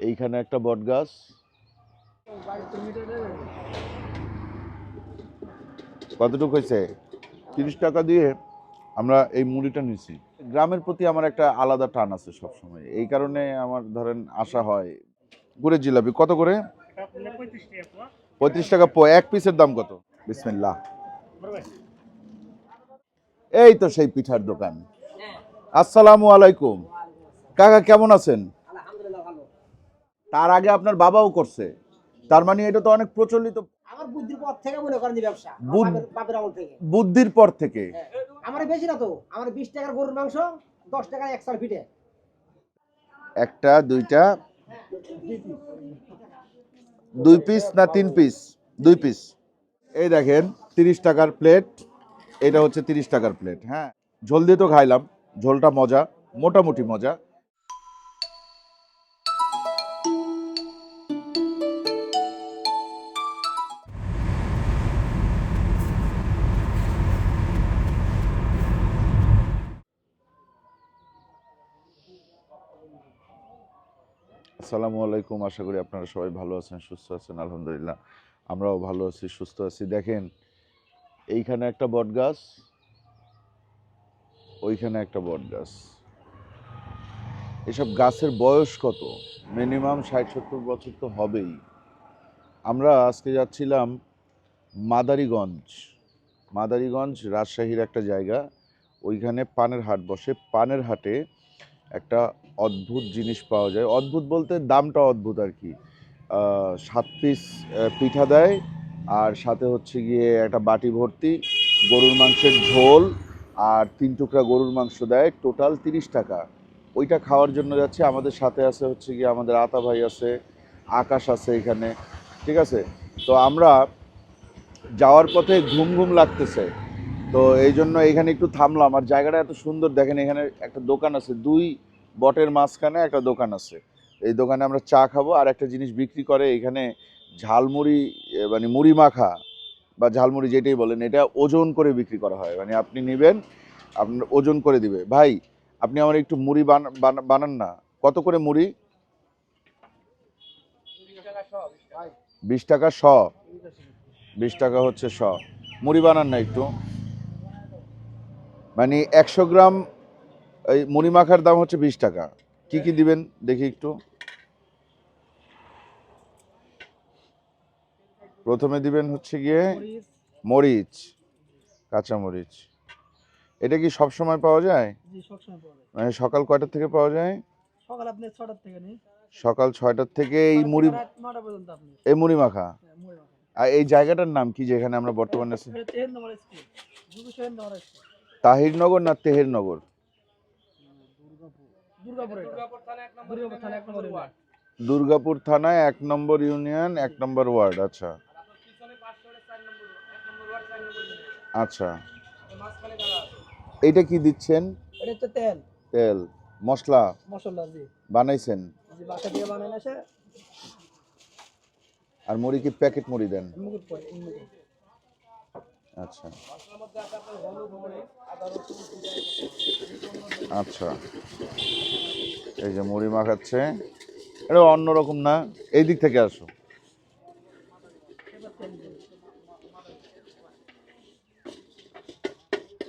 এইখানে একটা বট গাছ। কতটুকু হয়েছে? তিরিশ টাকা দিয়ে আমরা এই মুড়িটা নিছি গ্রামের প্রতি আমার একটা আলাদা টান আছে সবসময়। এই কারণে আমার ধরেন আশা হয়। গুড়ের জিলাপি, কত করে? পঁয়ত্রিশ টাকা এক পিসের দাম কত? বিসমিল্লাহ। এই তো সেই পিঠার দোকান। আসসালামু আলাইকুম। কাকা, কেমন আছেন? তার আগে আপনার বাবাও করছে। তার মানে এটা তো অনেক প্রচলিত আমার বুদ্ধির পর থেকে মনে করেন যে ব্যবসা বাপের- আমল থেকে। বুদ্ধির পর থেকে। হ্যাঁ। আমার বেশি না তো আমার বিশ টাকার গরুর মাংস দশ টাকার এক সাল পিঠে একটা দুইটা দুই পিস না তিন পিস দুই পিস এই দেখেন তিরিশ টাকার প্লেট এটা হচ্ছে তিরিশ টাকার প্লেট হ্যাঁ। ঝোল দিয়ে তো খাইলাম ঝোলটা মজা মোটামুটি মজা। আসসালামু আলাইকুম। আশা করি আপনারা সবাই ভালো আছেন, সুস্থ আছেন, আলহামদুলিল্লাহ। আমরাও ভালো আছি, সুস্থ আছি। দেখেন, এইখানে একটা বট গাছ, ওইখানে একটা বট গাছ। এসব গাছের বয়স কত? মিনিমাম ষাট, সত্তর বছর তো হবেই। আমরা আজকে যাচ্ছিলাম মাদারীগঞ্জ। মাদারীগঞ্জ রাজশাহীর একটা জায়গা। ওইখানে পানের হাট বসে। পানের হাটে একটা অদ্ভুত জিনিস পাওয়া যায়। অদ্ভুত বলতে দামটা অদ্ভুত আর কি। সাত পিস পিঠা দেয় আর সাথে হচ্ছে গিয়ে একটা বাটি ভর্তি, গরুর মাংসের ঝোল আর তিন টুকরা গরুর মাংস দেয়। টোটাল তিরিশ টাকা। ওইটা খাওয়ার জন্য যাচ্ছে। আমাদের সাথে আছে হচ্ছে গিয়ে আমাদের আতা ভাই আছে, আকাশ আছে এখানে, ঠিক আছে? তো আমরা যাওয়ার পথে ঘুম ঘুম লাগতেছে। তো এই জন্য এখানে একটু থামলাম। আর জায়গাটা এত সুন্দর, দেখেন এখানে একটা দোকান আছে, দুই বটের মাঝখানে একটা দোকান আছে। এই দোকানে আমরা চা খাব আর একটা জিনিস বিক্রি করে এখানে ঝালমুড়ি মানে মুড়ি মাখা বা ঝালমুড়ি যেটাই বলেন, এটা ওজন করে বিক্রি করা হয়। মানে আপনি নেবেন, আপনার ওজন করে দিবে। ভাই, আপনি আমার একটু মুড়ি বানা- বানা- বানান না। কত করে মুড়ি? বিশ টাকা শ। বিশ টাকা হচ্ছে শ। মুড়ি বানান না একটু। মানে একশো গ্রাম এই মুড়ি মাখার দাম হচ্ছে বিশ টাকা। কি কি দিবেন? দেখি একটু। প্রথমে দিবেন হচ্ছে গিয়ে মরিচ। কাঁচা মরিচ। এটা কি সব সময় পাওয়া যায়? জি সবসময় পাওয়া যায়। মানে সকাল কয়টার থেকে পাওয়া যায়? সকাল আপনি ছটার থেকে সকাল ছয়টার থেকে এই মুড়ি এই মুড়ি মাখা হ্যাঁ। আর এই জায়গাটার নাম কি যেখানে আমরা বর্তমানে আছি? তাহিরনগর না তেহেরনগর? দুর্গাপুর থানা এক নম্বর ইউনিয়ন। থানায় এক নম্বর ইউনিয়ন এক নম্বর ওয়ার্ড আচ্ছা। আচ্ছা। এইটা কি দিচ্ছেন? এটা তেল। তেল মশলা? মশলা জি। বানাইছেন? জি বাসা দিয়ে বানানো আর মুড়ি কি প্যাকেট মুড়ি দেন? আচ্ছা। আচ্ছা। এই যে মুড়ি মাখাচ্ছে। এটা অন্যরকম না? এই দিক থেকে আসো।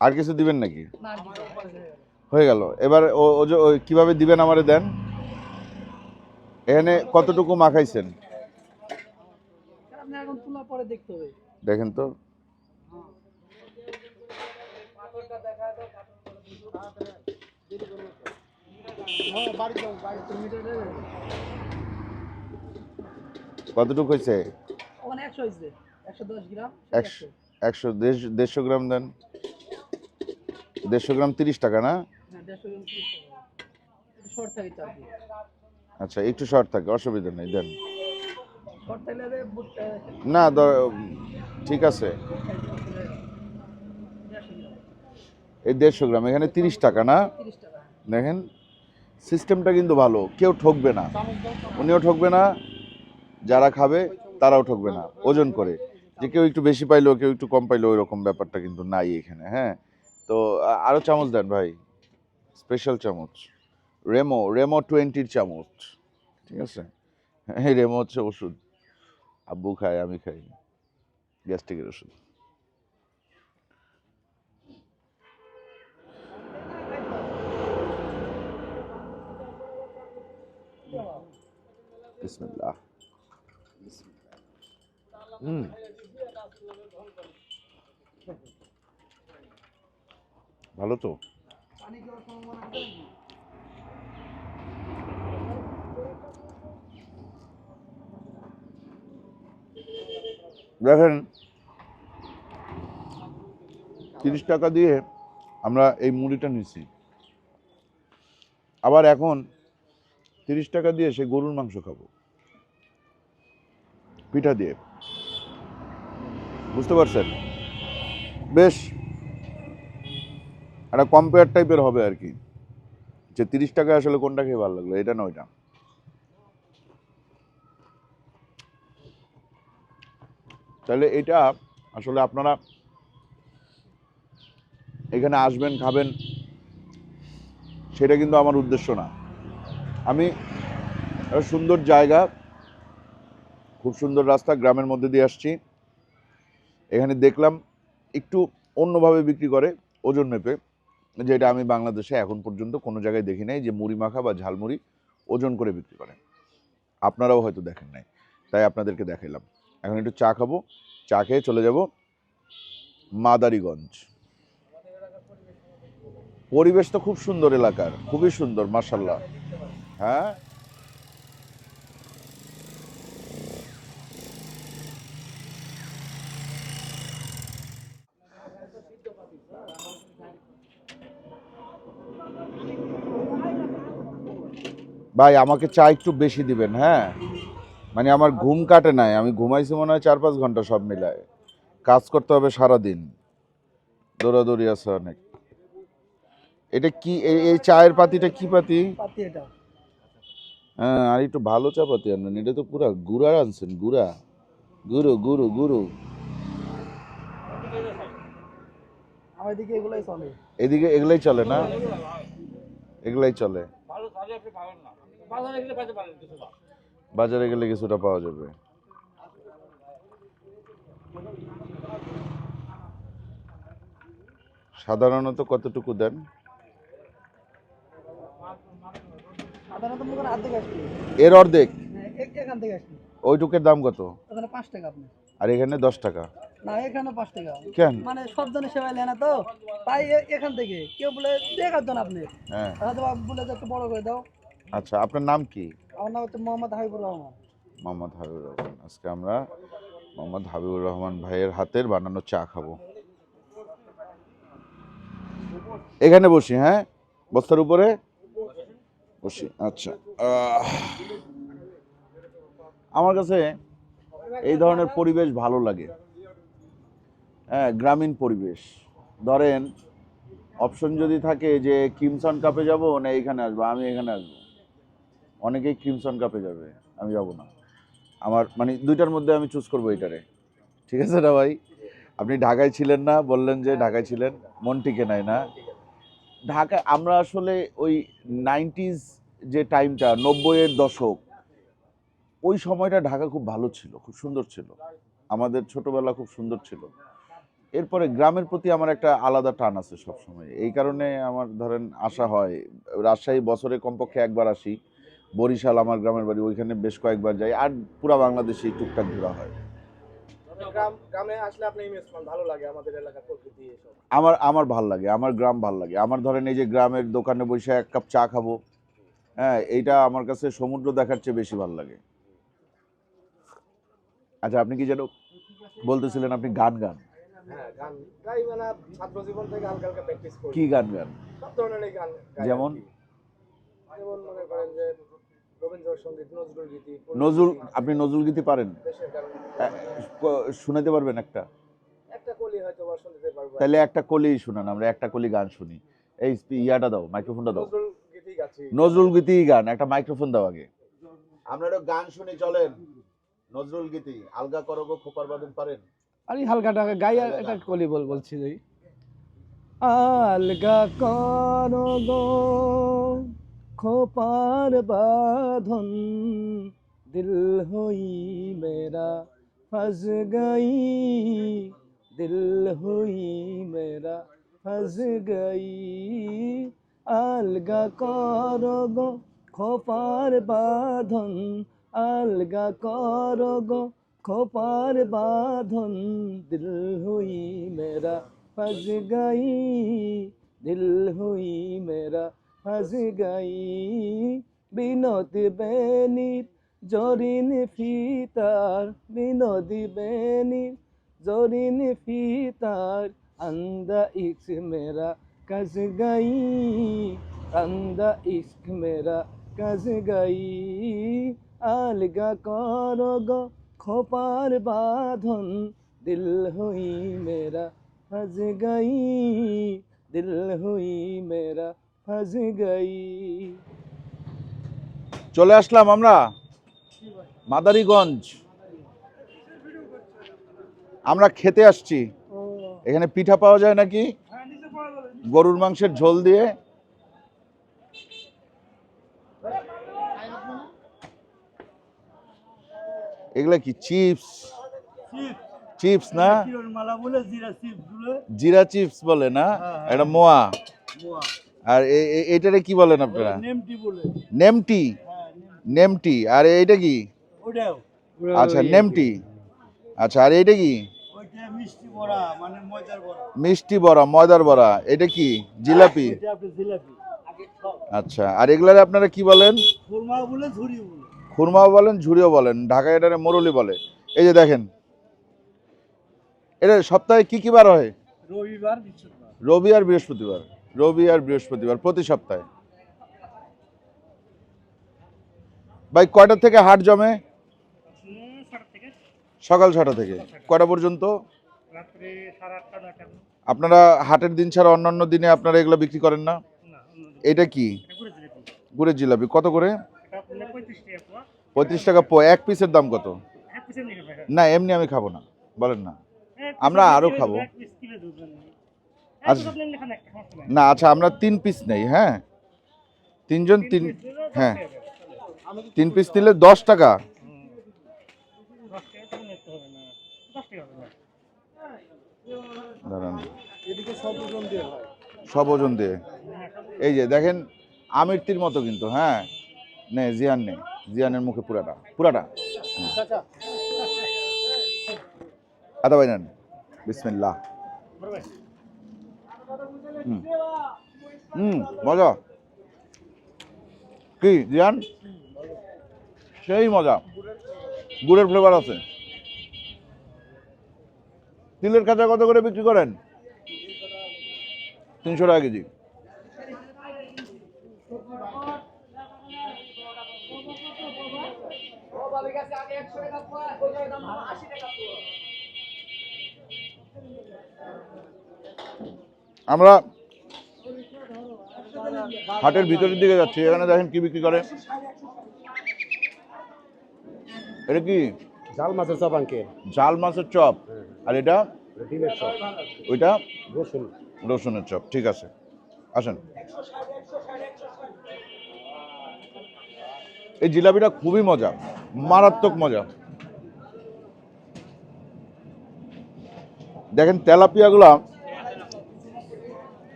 আর কিছু দিবেন নাকি? হয়ে গেল। এবার ও যে- কীভাবে দিবেন আমারে দেন? এখানে কতটুকু মাখাইছেন? দেখেন তো হ্যাঁ বাড়ি যাও বাড়ি তিন মিটার যাবে কতটুকু হয়েছে? একশো দেড়শো গ্রাম দেন। দেড়শো গ্রাম তিরিশ টাকা না? হ্যাঁ আচ্ছা একটু শর্ট থাকে অসুবিধা নেই দেন। না ঠিক আছে। গ্রাম এই দেড়শো গ্রাম, এখানে তিরিশ টাকা না? দেখেন, সিস্টেমটা কিন্তু ভালো, কেউ ঠকবে না। উনিও ঠকবে না, যারা খাবে তারাও ঠকবে না, ওজন করে। যে কেউ একটু বেশি পাইলো, কেউ একটু কম পাইলো ওই রকম ব্যাপারটা কিন্তু নাই এখানে হ্যাঁ? তো আরও চামচ দেন ভাই স্পেশাল চামচ। রেমো রেমো টোয়েন্টির চামচ, ঠিক আছে? এই রেমো হচ্ছে ওষুধ। আব্বু খায়, আমি খাই। গ্যাস্ট্রিকের ওষুধ। বিসমিল্লাহ হুম ভালো তো? দেখেন তিরিশ টাকা দিয়ে আমরা এই মুড়িটা নিছি। আবার এখন তিরিশ টাকা দিয়ে সে গরুর মাংস খাব। পিঠা দিয়ে। বুঝতে পারছেন? বেশ। একটা কম্পেয়ার টাইপের হবে আর কি যে তিরিশ টাকা আসলে কোনটা খেয়ে ভালো লাগল, এটা না ওইটা। তাহলে এটা আসলে আপনারা এখানে আসবেন, খাবেন, সেটা কিন্তু আমার উদ্দেশ্য না। আমি সুন্দর জায়গা, খুব সুন্দর রাস্তা গ্রামের মধ্যে দিয়ে আসছি। এখানে দেখলাম একটু অন্যভাবে বিক্রি করে ওজন মেপে, যেটা আমি বাংলাদেশে এখন পর্যন্ত কোনো জায়গায় দেখি নাই যে মুড়ি মাখা বা ঝালমুড়ি ওজন করে বিক্রি করে। আপনারাও হয়তো দেখেন নাই, তাই আপনাদেরকে দেখাইলাম। এখন একটু চা খাব, চা খেয়ে চলে যাব মাদারিগঞ্জ। পরিবেশ তো খুব সুন্দর এলাকার, খুবই সুন্দর মার্শাল্লাহ হ্যাঁ? ভাই, আমাকে চা একটু বেশি দিবেন হ্যাঁ? মানে আমার ঘুম কাটে নাই, আমি ঘুমাইছি মনে হয় চার পাঁচ ঘণ্টা সব মিলায়। কাজ করতে হবে সারা দিন দৌড়াদৌড়ি আছে অনেক। এটা কি এই চায়ের পাতিটা কি পাতি? পাতি এটা। হ্যাঁ আর একটু ভালো চা পাতি আনবেন। এটা তো পুরা গুড়া আনছেন গুড়া। গুরু গুরু গুরু আমার দিকে এগুলাই চলে। এদিকে এগুলাই চলে না? এগুলাই চলে। ভালো তাহলে আপনি পাবেন না। বাজারে গেলে পাইতে পারেন কিছুটা বাজারে গেলে কিছুটা পাওয়া যাবে। সাধারণত কতটুকু দেন সাধারণত মনে করেন আর্ধেক আসবে এর অর্ধেক? হ্যাঁ, ওইটুকের দাম কত? পাঁচ টাকা আপনি আর এখানে দশ টাকা? না এখানে পাঁচ টাকা। কেন? মানে সব জনের সেবা নেয় না তো। তাই এখান থেকে। কেউ বলে দেখার জন্য আপনি। হ্যাঁ। বলে একটু বড় করে দাও। আচ্ছা আপনার নাম কি? আমার নাম হচ্ছে মোহাম্মদ হাবিবুর রহমান। মোহাম্মদ হাবিবুর রহমান। আজকে আমরা মোহাম্মদ হাবিবুর রহমান ভাইয়ের হাতের বানানো চা খাব। এখানে বসি হ্যাঁ? বস্তার উপরে? বসি আচ্ছা। আমার কাছে এই ধরনের পরিবেশ ভালো লাগে। হ্যাঁ গ্রামীণ পরিবেশ। ধরেন অপশন যদি থাকে যে কিমসন কাপে যাব, না এইখানে আসব, আমি এখানে আসব। অনেকেই ক্রিমসন কাপে যাবে, আমি যাব না। আমার মানে দুইটার মধ্যে আমি চুজ করব এইটারে। ঠিক আছে না ভাই? আপনি ঢাকায় ছিলেন না, বললেন যে ঢাকায় ছিলেন, মন টিকে নাই না। ঢাকা আমরা আসলে ওই নাইনটিজ যে টাইমটা নব্বইয়ের দশক ওই সময়টা ঢাকা খুব ভালো ছিল খুব সুন্দর ছিল। আমাদের ছোটবেলা খুব সুন্দর ছিল। এরপরে গ্রামের প্রতি আমার একটা আলাদা টান আছে সবসময়। এই কারণে আমার ধরেন আসা হয় রাজশাহী বছরে কমপক্ষে একবার আসি বরিশাল আমার গ্রামের বাড়ি ওইখানে বেশ কয়েকবার যাই আর পুরা বাংলাদেশে টুকটাক ঘোরা হয়। আমার আমার ভালো লাগে আমার গ্রাম ভালো লাগে। আমার ধরেন এই যে গ্রামের দোকানে বসে এক কাপ চা খাব হ্যাঁ এইটা আমার কাছে সমুদ্র দেখার চেয়ে বেশি ভালো লাগে। আচ্ছা আপনি কি যেন বলতেছিলেন আপনি গান গান। হ্যাঁ মানে কি গান গান? যেমন? মনে নজরুল আপনি নজরুল গীতি পারেন? শোনাতে পারবেন একটা? তাহলে একটা কলি শুনান আমরা একটা কলি গান শুনি। এই ইয়াটা দাও মাইক্রোফোনটা দাও। নজরুল গীতি গাচ্ছি নজরুল গীতি গান একটা মাইক্রোফোন দাও আগে। আমরা একটা গান শুনি চলেন। নজরুল গীতি আলগা করো গো খোপার বাদন পারেন। আরে হালকাটা গাই আর এটা কলি বল বলছি যে আলগা করো গো খোপার বাঁধন দিল হই মেরা ফস গই দিল হই মেরা ফস গই। আলগা করগ, খোপার বাঁধন। আলগা করগ, খোপার বাঁধন। দিল হুই মেরা ফস গাই, দিল হুই মেরা ফস গাই। বিনোদ বেনির জরিন ফিতার, বিনোদ বেনির জরিন ফিতার, আন্দা ইক্স মেরা कस गई अंदा इश्क मेरा कस गई अलगा करो गो खोपार बाधन दिल हुई मेरा फंस गई दिल हुई मेरा फंस गई চলে আসলাম আমরা মাদারীগঞ্জ আমরা খেতে আসছি এখানে পিঠা পাওয়া যায় নাকি গরুর মাংসের ঝোল দিয়ে এগুলা কি চিপস? চিপস না? জিরা চিপস বলে না? হ্যাঁ, হ্যাঁ। এটা মোয়া। আর এ- এ- এটারে কি বলেন আপনারা? নেমটি নেমটি? হ্যাঁ আর এইটা কি? আচ্ছা নেমটি। আচ্ছা আর এইটা কি? মিষ্টি বড়া মানে ময়দার বড়া। মিষ্টি বড়া ময়দার বড়া এটা কি? জিলাপি? এটা আপনি জিলাপি। আচ্ছা আর এগুলারে আপনারা কি বলেন? খুরমাও বলেন ঝুড়িও বলেন ঢাকায় এটারে মোরলি বলে। এই যে দেখেন এটা সপ্তাহে কি কি বার হয়? রবিবার রবি আর বৃহস্পতিবার রবি আর বৃহস্পতিবার প্রতি সপ্তাহে। ভাই কয়টা থেকে হাট জমে? সকাল ছটা থেকে। কয়টা পর্যন্ত? আপনারা হাটের দিন ছাড়া অন্যান্য দিনে আপনারা এগুলো বিক্রি করেন না? এটা কি? গুড়ের জিলাপি। কত করে? এটা পঁয়ত্রিশ টাকা পো এক পিসের দাম কত? না এমনি আমি খাব না। বলেন না। আমরা আরও খাব। আচ্ছা। না আচ্ছা আমরা তিন পিস নেই হ্যাঁ? তিনজন তিন হ্যাঁ। তিন পিস নিলে দশ টাকা। দাঁড়ান। এদিকে সব ওজন দিয়ে এই যে দেখেন আমিরতির মতো কিন্তু হ্যাঁ? নে জিয়ান নেই জিয়ানের মুখে পুরাটা পুরাটা। আদা ভাই নেন। বিসমিল্লাহ। হুম। হুম মজা। কি জিয়ান? সেই মজা। গুড়ের ফ্লেভার আছে। তিলের কাঁচা কত করে বিক্রি করেন? তিনশো টাকা কেজি। আমরা হাটের ভিতরের দিকে যাচ্ছি, এখানে দেখেন কি বিক্রি করে। এটা কি? জাল মাছের চপ আঙ্কেল জাল মাছের চপ? আর এটা ডিমের চপ। ওইটা? রসুন। রসুনের চপ ঠিক আছে। আসেন। এই জিলাপিটা খুবই মজা মারাত্মক মজা। দেখেন তেলাপিয়াগুলা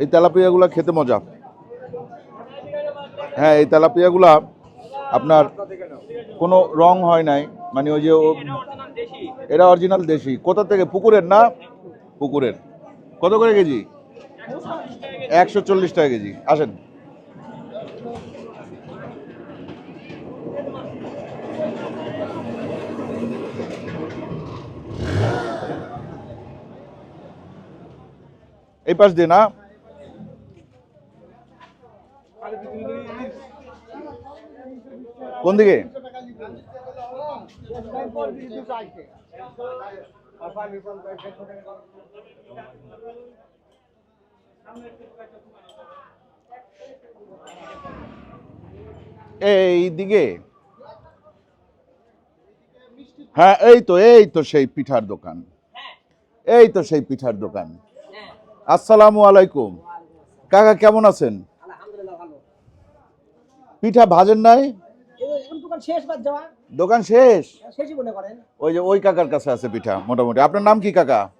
এই তেলাপিয়াগুলা খেতে মজা। হ্যাঁ এই তেলাপিয়াগুলা আপনার কোনো রং হয় নাই। মানে ওই যে এটা অরিজিনাল দেশি। কোথা থেকে? পুকুরের না? পুকুরের। কত করে কেজি? একশো চল্লিশ টাকা কেজি। আসেন। এই পাশ দিয়ে না? কোন দিকে? এই দিকে। হ্যাঁ এই তো এই তো সেই পিঠার দোকান। এই তো সেই পিঠার দোকান। আসসালামু আলাইকুম। কাকা কেমন আছেন? পিঠা ভাজেন নাই? দোকান শেষ বাদ যাওয়া। দোকান শেষ? শেষই মনে করেন। ওই যে ওই কাকার কাছে আছে পিঠা মোটামুটি। আপনার নাম কি কাকা?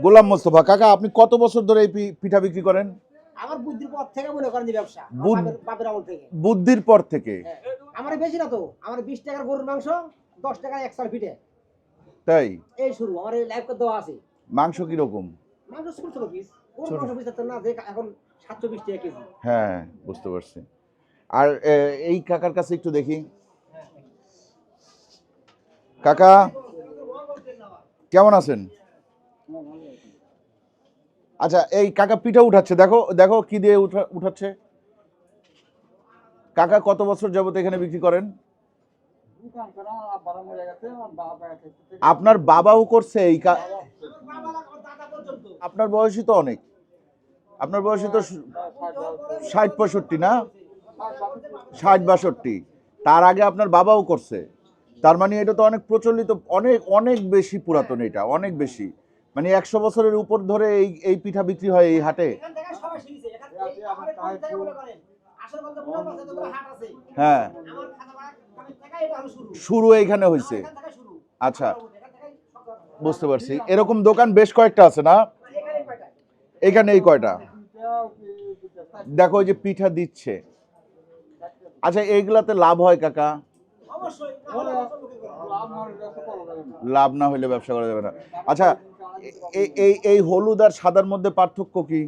গোলাম মোস্তফা। কাকা আপনি কত বছর ধরে এই পিঠা বিক্রি করেন? আমার বুদ্ধির পর থেকে মনে করেন যে ব্যবসা। আমার বাপের- বাপের আমল থেকে। বুদ্ধির পর থেকে? হ্যাঁ। আমার বেশি না তো। আমার বিশ টাকার গরুর মাংস দশ টাকার এক সাল পিঠে। তাই? এই শুরু। আমার এই লাইভ দেওয়া আছে। মাংস কীরকম? মাংস ছোট ছোট পিস। মাংস পিস না যে এখন সাতশো বিশ টাকা কেজি। হ্যাঁ বুঝতে পারছি। আর এই কাকার কাছে একটু দেখি। কাকা, কেমন আছেন? আচ্ছা এই কাকা পিঠা উঠাচ্ছে। দেখো দেখো কি দিয়ে উঠা- উঠাচ্ছে। কাকা কত বছর যাবত এখানে বিক্রি করেন? আপনার বাবাও করছে এই আপনার বয়সই তো অনেক। আপনার বয়সই তো ষাট, পঁয়ষট্টি, না? ষাট বাষট্টি। তার আগে আপনার বাবাও করছে। তার মানে এটা তো অনেক প্রচলিত অনেক অনেক বেশি পুরাতন এটা অনেক বেশি। মানে একশো বছরের উপর ধরে এই এই পিঠা বিক্রি হয় এই হাটে। হ্যাঁ। শুরু। শুরু এইখানে হয়েছে। এখান থেকে শুরু। আচ্ছা। বুঝতে পারছি। এরকম দোকান বেশ কয়েকটা আছে না? এখানে এই কয়টা? দেখো ওই যে পিঠা দিচ্ছে। আচ্ছা এইগুলাতে লাভ হয় কাকা। লাভ না হলে ব্যবসা করা যাবে না আচ্ছা এই এই হলুদ আর সাদার মধ্যে পার্থক্য কি?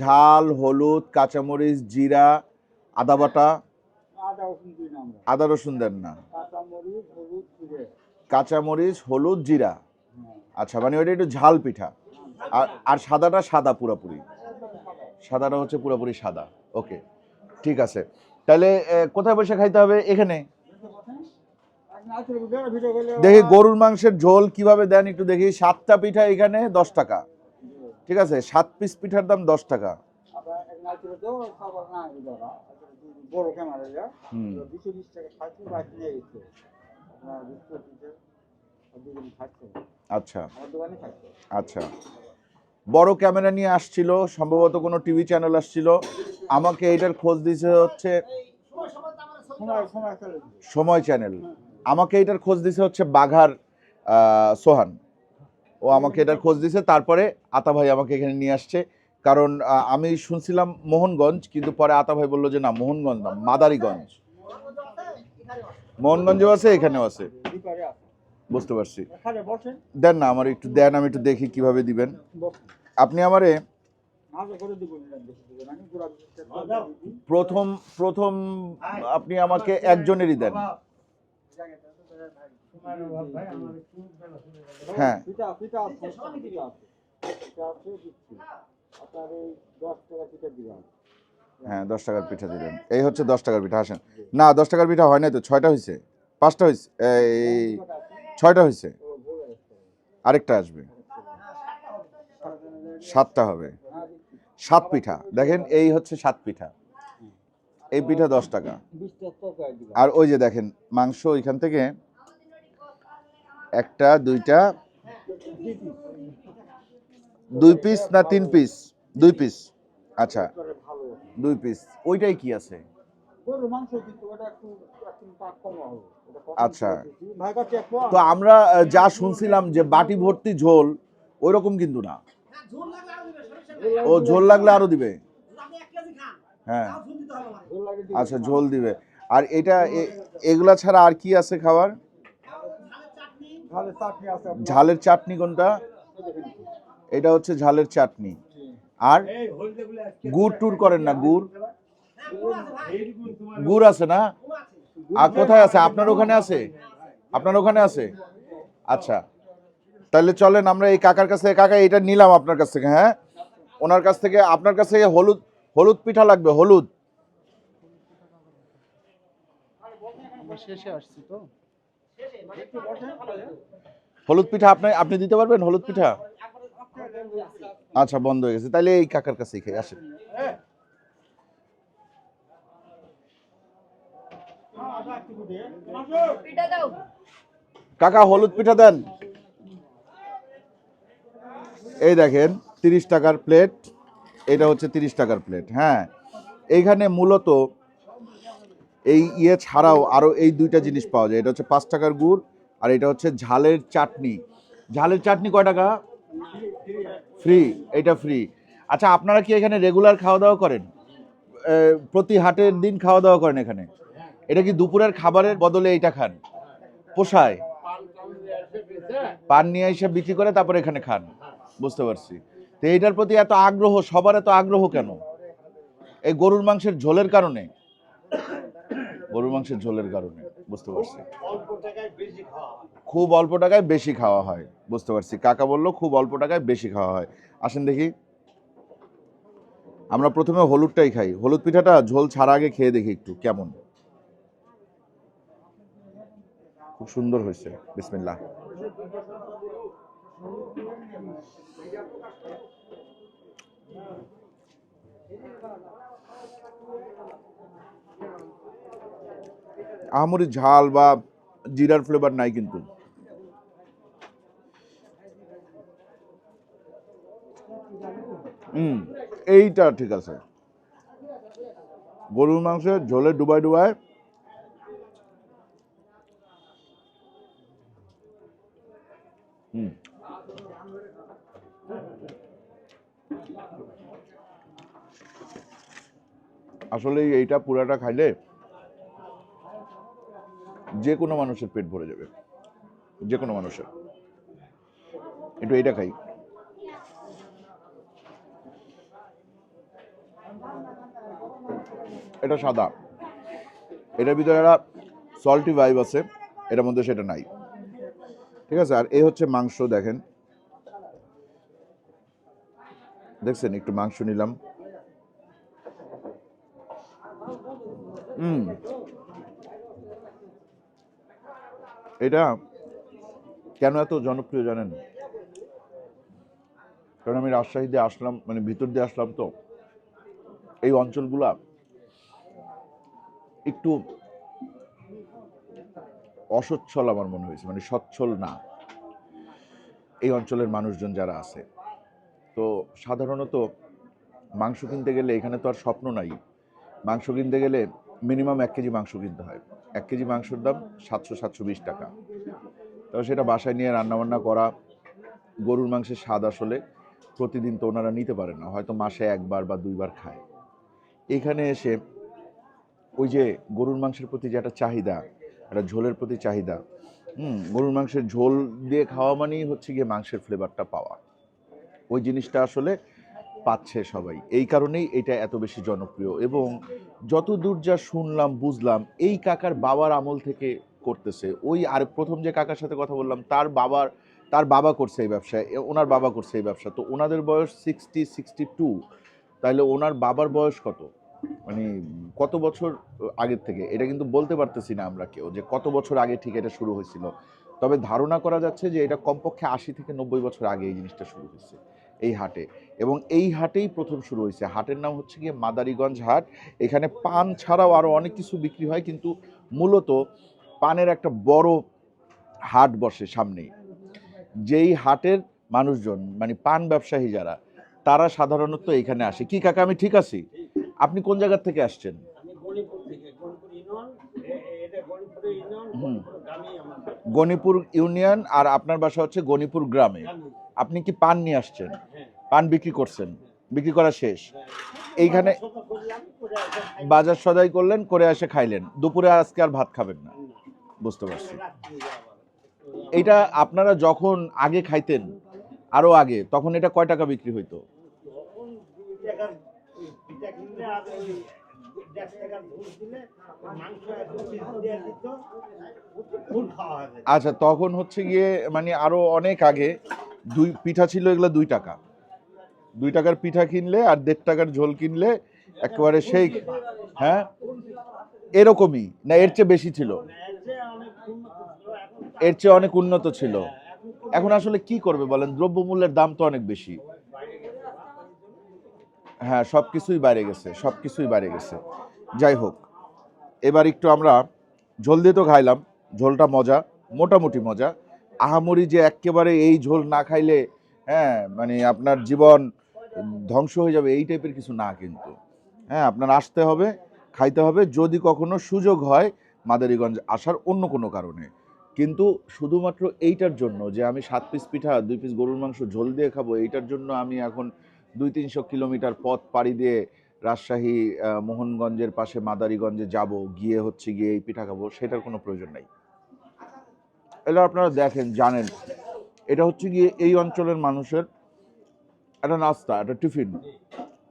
ঝাল হলুদ কাঁচামরিচ জিরা আদা বাটা আদা রসুন দেন না কাঁচামরিচ হলুদ জিরা। আচ্ছা মানে ওইটা একটু ঝাল পিঠা আর আর সাদাটা সাদা পুরোপুরি সাদাটা হচ্ছে পুরোপুরি সাদা। ওকে, ঠিক আছে। তাহলে কোথায় বসে খাইতে হবে? এখানে। দেখি গরুর মাংসের ঝোল কীভাবে দেন একটু দেখি। সাতটা পিঠা এখানে, দশ টাকা। ঠিক আছে, সাত পিস পিঠার দাম দশ টাকা। আচ্ছা। আচ্ছা। বড় ক্যামেরা নিয়ে আসছিল, সম্ভবত কোনো টিভি চ্যানেল আসছিল। আমাকে এটার খোঁজ দিয়েছে হচ্ছে সময় চ্যানেল। আমাকে এটার খোঁজ দিছে হচ্ছে বাঘার সোহান। ও আমাকে এটার খোঁজ দিছে তারপরে আতা ভাই আমাকে এখানে নিয়ে আসছে। কারণ আমি শুনছিলাম মোহনগঞ্জ, কিন্তু পরে আতা ভাই বলল যে না, মোহনগঞ্জ না, মাদারীগঞ্জ। মোহনগঞ্জেও আছে, এখানেও আছে। বুঝতে পারছি। দেন না আমার একটু দেন আমি একটু দেখি কীভাবে দিবেন। আপনি আমারে প্রথম প্রথম আপনি আমাকে একজনেরই দেন। হ্যাঁ। পিঠা পিঠা আছে পিঠা আছে পিঠা আছে দিচ্ছি। আপনার এই দশ টাকা পিঠা দিবেন হ্যাঁ দশ টাকার পিঠা দিলেন। এই হচ্ছে দশ টাকার পিঠা আসেন। না দশ টাকার পিঠা হয় নাই তো ছয়টা হয়েছে পাঁচটা হয়েছে এই ছয়টা হয়েছে। আরেকটা আসবে। সাতটা হবে। সাত পিঠা। দেখেন, এই হচ্ছে সাত পিঠা। এই পিঠা দশ টাকা। আর ওই যে দেখেন, মাংস ওইখান থেকে একটা, দুইটা, দুই পিস না তিন পিস? দুই পিস। আচ্ছা দুই পিস। ওইটাই কি আছে? আচ্ছা। তো আমরা যা শুনছিলাম যে বাটি ভর্তি ঝোল ওই রকম কিন্তু না। হ্যাঁ। ও ঝোল লাগলে আরও দিবে? হ্যাঁ। আচ্ছা ঝোল দিবে। আর এটা এ- এগুলা ছাড়া আর কি আছে খাবার? ঝালের চাটনি, ঝালের চাটনি আছে আপনার। ঝালের চাটনি কোনটা? এটা হচ্ছে ঝালের চাটনি। আর গুড় টুর করেন না গুড়। গুড় আছে না? আর কোথায় আছে? আপনার ওখানে আছে? আপনার ওখানে আছে? আচ্ছা। তাহলে চলেন আমরা এই কাকার কাছ থেকে কাকা এটা নিলাম আপনার কাছ থেকে হ্যাঁ? ওনার কাছ থেকে আপনার কাছ থেকে হলুদ হলুদ পিঠা লাগবে হলুদ। হলুদ পিঠা আপনি আপনি দিতে পারবেন হলুদ পিঠা। আচ্ছা বন্ধ হয়ে গেছে। তাহলে এই কাকার কাছেই খেয়ে আসেন পিঠা দাও কাকা, হলুদ পিঠা দেন। এই দেখেন, তিরিশ টাকার প্লেট এটা হচ্ছে তিরিশ টাকার প্লেট হ্যাঁ। এইখানে মূলত এই ইয়ে ছাড়াও আরও এই দুইটা জিনিস পাওয়া যায়। এটা হচ্ছে পাঁচ টাকার গুড়, আর এটা হচ্ছে ঝালের চাটনি। ঝালের চাটনি কয় টাকা? ফ্রি, এটা ফ্রি। আচ্ছা আপনারা কি এখানে রেগুলার খাওয়া দাওয়া করেন প্রতি হাটের দিন খাওয়া দাওয়া করেন এখানে? এটা কি দুপুরের খাবারের বদলে এইটা খান? পোষায়। পান নিয়ে এসে বিক্রি করে তারপরে এখানে খান। বুঝতে পারছি। তো এইটার প্রতি এত আগ্রহ, সবার এত আগ্রহ কেন? এই গরুর মাংসের ঝোলের কারণে? গরুর মাংসের ঝোলের কারণে, বুঝতে পারছি। খুব অল্প টাকায় বেশি খাওয়া হয়, বুঝতে পারছি। কাকা বলল, খুব অল্প টাকায় বেশি খাওয়া হয়। আসেন দেখি। আমরা প্রথমে হলুদটাই খাই। হলুদ পিঠাটা ঝোল ছাড়া আগে খেয়ে দেখি একটু, কেমন? খুব সুন্দর হয়েছে, বিসমিল্লাহ। আহামরি ঝাল বা জিরার ফ্লেভার নাই কিন্তু। এইটা ঠিক আছে। গরুর মাংসের ঝোলে ডুবাই ডুবাই হুম। আসলে এইটা পুরাটা খাইলে যে কোনো মানুষের পেট ভরে যাবে। যে কোনো মানুষের। একটু এইটা খাই। এটা সাদা। এটার ভিতরে একটা সল্টি ভাইব আছে। এটার মধ্যে সেটা নাই। ঠিক আছে? আর এই হচ্ছে মাংস, দেখেন। দেখছেন? একটু মাংস নিলাম। হুম। এটা কেন এত জনপ্রিয় জানেন? কারণ আমি রাজশাহী দিয়ে আসলাম মানে ভিতর দিয়ে আসলাম তো। এই অঞ্চলগুলা একটু অসচ্ছল আমার মনে হয়েছে মানে সচ্ছল না। এই অঞ্চলের মানুষজন যারা আছে, তো সাধারণত মাংস কিনতে গেলে এখানে তো আর স্বপ্ন নাই। মাংস কিনতে গেলে মিনিমাম এক কেজি মাংস কিনতে হয়। এক কেজি মাংসের দাম সাতশো সাতশো বিশ টাকা। তবে সেটা বাসায় নিয়ে রান্নাবান্না করা, গরুর মাংসের স্বাদ আসলে প্রতিদিন তো ওনারা নিতে পারে না, হয়তো মাসে একবার বা দুইবার খায়। এখানে এসে ওই যে গরুর মাংসের প্রতি যে একটা চাহিদা একটা ঝোলের প্রতি চাহিদা। হুম, গরুর মাংসের ঝোল দিয়ে খাওয়া মানেই হচ্ছে গিয়ে মাংসের ফ্লেভারটা পাওয়া। ওই জিনিসটা আসলে পাচ্ছে সবাই। এই কারণেই এটা এত বেশি জনপ্রিয় এবং যত দূর যা শুনলাম, বুঝলাম, এই কাকার বাবার আমল থেকে করতেছে। ওই আর প্রথম যে কাকার সাথে কথা বললাম, তার বাবার, তার বাবা করছে এই ব্যবসা এ- ওনার বাবা করছে এই ব্যবসা। তো ওনাদের বয়স সিক্সটি সিক্সটি টু তাহলে ওনার বাবার বয়স কত? মানে কত বছর আগের থেকে, এটা কিন্তু বলতে পারতেছি না আমরা কেউ যে কত বছর আগে ঠিক এটা শুরু হয়েছিল। তবে ধারণা করা যাচ্ছে যে এটা কমপক্ষে আশি থেকে নব্বই বছর আগে এই জিনিসটা শুরু হয়েছে, এই হাটে। এবং এই হাটেই প্রথম শুরু হয়েছে। হাটের নাম হচ্ছে গিয়ে মাদারীগঞ্জ হাট। এখানে পান ছাড়াও আরও অনেক কিছু বিক্রি হয়, কিন্তু মূলত পানের একটা বড় হাট বসে সামনেই। যেই হাটের মানুষজন মানে পান ব্যবসায়ী যারা, তারা সাধারণত এখানে আসে। কি কাকা, আমি ঠিক আছি? আপনি কোন জায়গা থেকে আসছেন? গণিপুর ইউনিয়ন আর আপনার বাসা হচ্ছে গণিপুর গ্রামে। আপনি কি পান নিয়ে আসছেন? হ্যাঁ। পান বিক্রি করছেন? বিক্রি করা শেষ। এইখানে এখন খাই। বাজার সদাই করলেন করে এসে খাইলেন। দুপুরে আজকে আর ভাত খাবেন না। বুঝতে পারছি। এটা আপনারা যখন আগে খাইতেন আরও আগে তখন এটা কয় টাকা বিক্রি হইতো? তখন দুই টাকার ওই পিঠা কিনলে আর ওই দেড় টাকার ভুল দিলে মাংস এক পিস দিয়ে দিত। ফুল খাওয়া হবে আচ্ছা তখন হচ্ছে গিয়ে মানে আরও অনেক আগে দুই পিঠা ছিল এগুলো দুই টাকা। দুই টাকার পিঠা কিনলে আর দেড় টাকার ঝোল কিনলে একেবারে সেই হ্যাঁ? এরকমই না এর চেয়ে বেশি ছিল? এর চেয়ে অনেক উন্নত ছিল এখন এখন আসলে কি করবে বলেন? দ্রব্যমূল্যের দাম তো অনেক বেশি। হ্যাঁ সব কিছুই বাইরে গেছে সব কিছুই বাইরে গেছে। যাই হোক, এবার একটু আমরা ঝোল দিয়ে তো খাইলাম, ঝোলটা মজা, মোটামুটি মজা। আহামরি যে একেবারে এই ঝোল না খাইলে হ্যাঁ মানে আপনার জীবন ধ্বংস হয়ে যাবে, এই টাইপের কিছু না কিন্তু। হ্যাঁ আপনার আসতে হবে, খাইতে হবে, যদি কখনো সুযোগ হয় মাদারীগঞ্জ আসার অন্য কোনো কারণে। কিন্তু শুধুমাত্র এইটার জন্য যে আমি সাত পিস পিঠা, দুই পিস গরুর মাংস ঝোল দিয়ে খাব, এইটার জন্য আমি এখন দুই তিনশো কিলোমিটার পথ পাড়ি দিয়ে রাজশাহী মোহনগঞ্জের পাশে মাদারীগঞ্জে যাব, গিয়ে হচ্ছে গিয়ে এই পিঠা খাব, সেটার কোনো প্রয়োজন নাই। এটা আপনারা দেখেন, জানেন, এটা হচ্ছে গিয়ে এই অঞ্চলের মানুষের একটা নাস্তা, একটা টিফিন।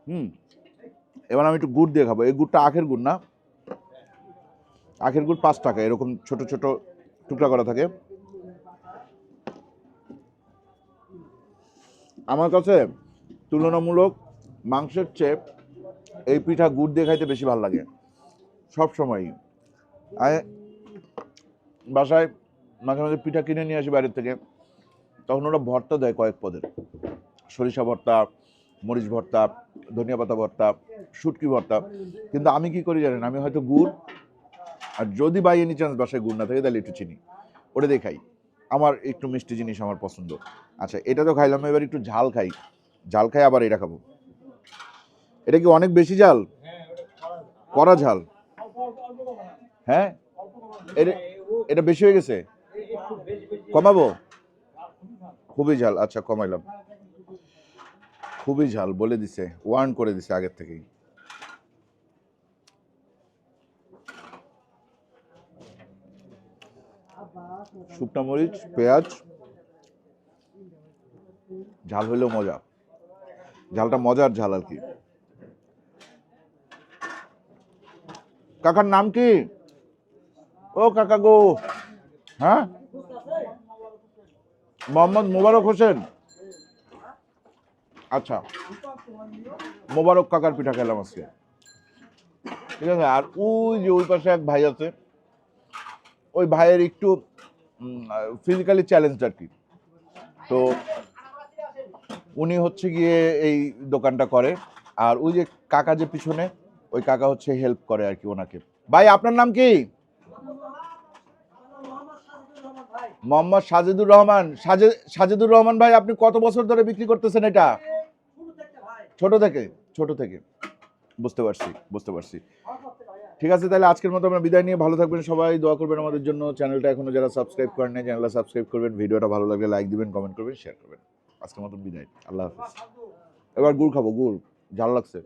হুম, এবার আমি একটু গুড় দিয়ে খাব। এই গুড়টা আখের গুড় না? আখের গুড় পাঁচ টাকা, এরকম ছোট ছোট টুকরা করা থাকে। আমার কাছে তুলনামূলক মাংসের চেয়ে এই পিঠা গুড় দিয়ে খাইতে বেশি ভালো লাগে। সব সময়ই। বাসায় মাঝে মাঝে পিঠা কিনে নিয়ে আসি বাইরের থেকে। তখন ওরা ভর্তা দেয় কয়েক পদের। সরিষা ভর্তা, মরিচ ভর্তা, ধনিয়া পাতা ভর্তা, শুটকি ভর্তা। কিন্তু আমি কি করি জানেন? আমি হয়তো গুড়, আর যদি বাই এনি চান্স বাসায় গুড় না থাকে, তাহলে একটু চিনি। ওটা দিয়ে খাই। আমার একটু মিষ্টি জিনিস আমার পছন্দ। আচ্ছা এটা তো খাইলাম, এবার একটু ঝাল খাই। ঝাল খাই, আবার এটা খাব। এটা কি অনেক বেশি ঝাল? কড়া ঝাল। হ্যাঁ? এটা বেশি হয়ে গেছে? কমাবো? খুবই ঝাল। আচ্ছা কমাইলাম। খুবই ঝাল, বলে দিছে। ওয়ার্ন করে দিছে আগের থেকেই। শুকনা মরিচ, পেঁয়াজ। ঝাল হইলেও মজা। ঝালটা মজার ঝাল আর কি। কাকার নাম কি? ও কাকা গো। হ্যাঁ? মোহাম্মদ মোবারক হোসেন? আচ্ছা। মোবারক কাকার পিঠা খেলাম আজকে। ঠিক আছে, আর ওই যে ওই পাশে এক ভাই আছে, ওই ভাইয়ের একটু ফিজিক্যালি চ্যালেঞ্জ আর কি। তো উনি হচ্ছে গিয়ে এই দোকানটা করে। আর ওই যে কাকা যে পিছনে, ওই কাকা হচ্ছে হেল্প করে আর কি ওনাকে। ভাই, আপনার নাম কি? মোহাম্মদ সাজেদুর রহমান। সাজে, সাজেদুর রহমান ভাই, আপনি কত বছর ধরে বিক্রি করতেছেন এটা? ছোট থেকে ছোট থেকে। বুঝতে পারছি বুঝতে পারছি। ঠিক আছে, তাহলে আজকের মতো আমরা বিদায় নিয়ে ভালো থাকবেন সবাই। দোয়া করবেন আমাদের জন্য। চ্যানেলটা এখনও যারা সাবস্ক্রাইব করেন চ্যানেলটা সাবস্ক্রাইব করবেন। ভিডিওটা ভালো লাগলে লাইক দিবেন কমেন্ট করবেন শেয়ার করবেন। আজকের মতো বিদায়। আল্লাহ হাফিজ। এবার গুড় খাব গুড়। ঝাল লাগছে।